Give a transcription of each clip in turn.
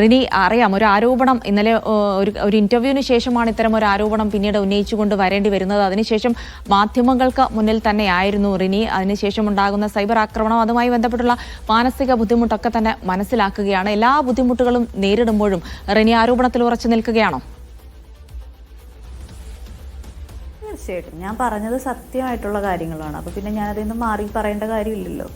റിനി അറിയാം ഒരു ആരോപണം ഇന്നലെ ഒരു ഒരു ഇന്റർവ്യൂവിന് ശേഷമാണ് ഇത്തരം ഒരു ആരോപണം പിന്നീട് ഉന്നയിച്ചുകൊണ്ട് വരേണ്ടി വരുന്നത്. അതിനുശേഷം മാധ്യമങ്ങൾക്ക് മുന്നിൽ തന്നെയായിരുന്നു റിനി. അതിനുശേഷം ഉണ്ടാകുന്ന സൈബർ ആക്രമണം അതുമായി ബന്ധപ്പെട്ടുള്ള മാനസിക ബുദ്ധിമുട്ടൊക്കെ തന്നെ മനസ്സിലാക്കുകയാണ്. എല്ലാ ബുദ്ധിമുട്ടുകളും നേരിടുമ്പോഴും റിനി ആരോപണത്തിൽ ഉറച്ചു നിൽക്കുകയാണോ? തീർച്ചയായിട്ടും. ഞാൻ പറഞ്ഞത് സത്യമായിട്ടുള്ള കാര്യങ്ങളാണ്. അപ്പൊ പിന്നെ നിന്ന് മാറി പറയേണ്ട കാര്യമില്ലല്ലോ.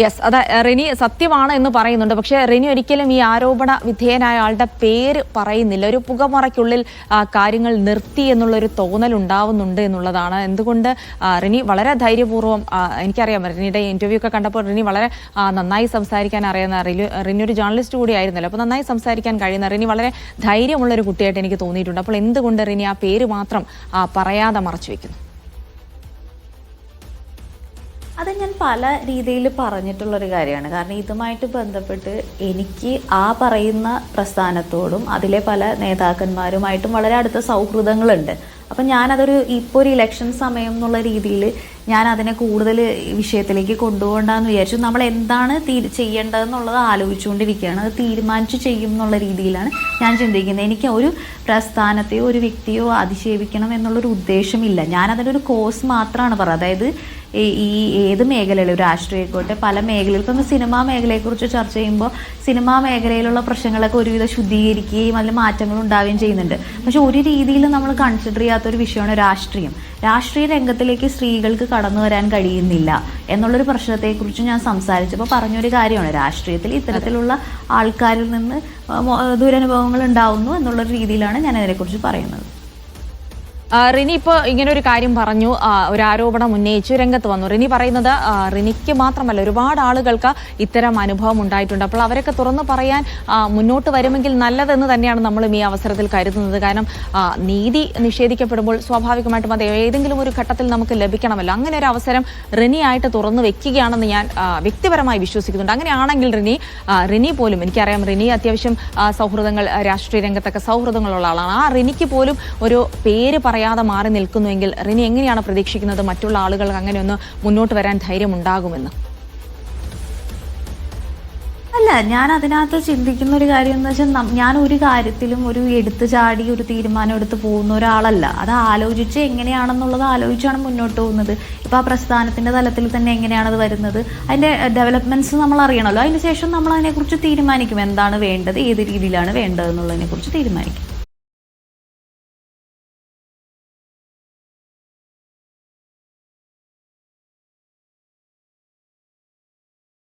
യെസ് അത് റിനി സത്യമാണ് എന്ന് പറയുന്നുണ്ട്. പക്ഷേ റിനി ഒരിക്കലും ഈ ആരോപണ വിധേയനായ ആളുടെ പേര് പറയുന്നില്ല. ഒരു പുകമറയ്ക്കുള്ളിൽ കാര്യങ്ങൾ നിർത്തി എന്നുള്ളൊരു തോന്നൽ ഉണ്ടാവുന്നുണ്ട് എന്നുള്ളതാണ്. എന്തുകൊണ്ട് റിനി വളരെ ധൈര്യപൂർവം എനിക്കറിയാം റിനിയുടെ ഇന്റർവ്യൂ ഒക്കെ കണ്ടപ്പോൾ റിനി വളരെ നന്നായി സംസാരിക്കാൻ അറിയുന്ന റിലു- റിനി ഒരു ജേർണലിസ്റ്റ് കൂടി ആയിരുന്നല്ലോ അപ്പോൾ നന്നായി സംസാരിക്കാൻ കഴിയുന്ന റിനി വളരെ ധൈര്യമുള്ളൊരു കുട്ടിയായിട്ട് എനിക്ക് തോന്നിയിട്ടുണ്ട്. അപ്പോൾ എന്തുകൊണ്ട് റിനി ആ പേര് മാത്രം പറയാതെ മറച്ചു വെക്കുന്നു? അത് ഞാൻ പല രീതിയിൽ പറഞ്ഞിട്ടുള്ളൊരു കാര്യമാണ്. കാരണം ഇതുമായിട്ട് ബന്ധപ്പെട്ട് എനിക്ക് ആ പറയുന്ന പ്രസ്ഥാനത്തോടും അതിലെ പല നേതാക്കന്മാരുമായിട്ടും വളരെ അടുത്ത സൗഹൃദങ്ങളുണ്ട്. അപ്പം ഞാനതൊരു ഇപ്പോൾ ഒരു ഇലക്ഷൻ സമയം എന്നുള്ള രീതിയിൽ ഞാൻ അതിനെ കൂടുതൽ വിഷയത്തിലേക്ക് കൊണ്ടുപോകണ്ടെന്ന് വിചാരിച്ചു. നമ്മൾ എന്താണ് ചെയ്യേണ്ടതെന്നുള്ളത് ആലോചിച്ചുകൊണ്ടിരിക്കുകയാണ്. അത് തീരുമാനിച്ചു ചെയ്യും എന്നുള്ള രീതിയിലാണ് ഞാൻ ചിന്തിക്കുന്നത്. എനിക്ക് ഒരു പ്രസ്ഥാനത്തെയോ ഒരു വ്യക്തിയോ അതിശേപിക്കണം എന്നുള്ളൊരു ഉദ്ദേശമില്ല. ഞാൻ ഒരു കോഴ്സ് മാത്രമാണ് പറയുന്നത് അതായത് ഈ ഏത് മേഖലയിൽ രാഷ്ട്രീയമായിക്കോട്ടെ പല മേഖലയിൽ. ഇപ്പം സിനിമാ മേഖലയെക്കുറിച്ച് ചർച്ച ചെയ്യുമ്പോൾ സിനിമാ മേഖലയിലുള്ള പ്രശ്നങ്ങളൊക്കെ ഒരുവിധം ശുദ്ധീകരിക്കുകയും അതിൽ മാറ്റങ്ങൾ ഉണ്ടാവുകയും ചെയ്യുന്നുണ്ട്. പക്ഷെ ഒരു രീതിയിൽ നമ്മൾ കൺസിഡർ ചെയ്യാത്തൊരു വിഷയമാണ് രാഷ്ട്രീയം. രാഷ്ട്രീയ രംഗത്തിലേക്ക് സ്ത്രീകൾക്ക് കടന്നു വരാൻ കഴിയുന്നില്ല എന്നുള്ളൊരു പ്രശ്നത്തെക്കുറിച്ച് ഞാൻ സംസാരിച്ചപ്പോൾ പറഞ്ഞൊരു കാര്യമാണ്. രാഷ്ട്രീയത്തിൽ ഇത്തരത്തിലുള്ള ആൾക്കാരിൽ നിന്ന് ദുരനുഭവങ്ങൾ ഉണ്ടാവുന്നു എന്നുള്ളൊരു രീതിയിലാണ് ഞാൻ അതിനെക്കുറിച്ച് പറയുന്നത്. റിനി ഇപ്പോൾ ഇങ്ങനെ ഒരു കാര്യം പറഞ്ഞു. ഒരു ആരോപണം ഉന്നയിച്ചു രംഗത്ത് വന്നു. റിനി പറയുന്നത് റിനിക്ക് മാത്രമല്ല ഒരുപാട് ആളുകൾക്ക് ഇത്തരം അനുഭവം ഉണ്ടായിട്ടുണ്ട്. അപ്പോൾ അവരൊക്കെ തുറന്നു പറയാൻ മുന്നോട്ട് വരുമെങ്കിൽ നല്ലതെന്ന് തന്നെയാണ് നമ്മളും ഈ അവസരത്തിൽ കരുതുന്നത്. കാരണം നീതി നിഷേധിക്കപ്പെടുമ്പോൾ സ്വാഭാവികമായിട്ടും അത് ഏതെങ്കിലും ഒരു ഘട്ടത്തിൽ നമുക്ക് ലഭിക്കണമല്ലോ. അങ്ങനെ ഒരു അവസരം റിനിയായിട്ട് തുറന്നു വെക്കുകയാണെന്ന് ഞാൻ വ്യക്തിപരമായി വിശ്വസിക്കുന്നുണ്ട്. അങ്ങനെയാണെങ്കിൽ റിനി റിനി പോലും എനിക്കറിയാം റിനി അത്യാവശ്യം സൗഹൃദങ്ങൾ രാഷ്ട്രീയ രംഗത്തൊക്കെ സൗഹൃദങ്ങളുള്ള ആളാണ്. ആ റിനിക്ക് പോലും ഒരു പേര് പറയാതെ മാറി നിൽക്കുന്നുവെങ്കിൽ റിനി എങ്ങനെയാണ് പ്രതീക്ഷിക്കുന്നത്? മറ്റുള്ള ആളുകൾക്ക് അങ്ങനെ ഒന്ന് മുന്നോട്ട് വരാൻ ധൈര്യം ഉണ്ടാകുമെന്ന് അല്ല ഞാൻ അതിനകത്ത് ചിന്തിക്കുന്ന ഒരു കാര്യം എന്ന് വെച്ചാൽ ഞാൻ ഒരു കാര്യത്തിലും ഒരു എടുത്തു ചാടി ഒരു തീരുമാനം എടുത്ത് പോകുന്ന ഒരാളല്ല. അത് ആലോചിച്ച് എങ്ങനെയാണെന്നുള്ളത് ആലോചിച്ചാണ് മുന്നോട്ട് പോകുന്നത്. ഇപ്പോൾ ആ പ്രസ്ഥാനത്തിന്റെ തലത്തിൽ തന്നെ എങ്ങനെയാണ് അത് വരുന്നത്? അതിന്റെ ഡെവലപ്മെന്റ്സ് നമ്മൾ അറിയണമല്ലോ. അതിന് ശേഷം നമ്മൾ അതിനെക്കുറിച്ച് തീരുമാനിക്കും. എന്താണ് വേണ്ടത്? ഏത് രീതിയിലാണ് വേണ്ടതെന്നുള്ളതിനെക്കുറിച്ച് തീരുമാനിക്കും.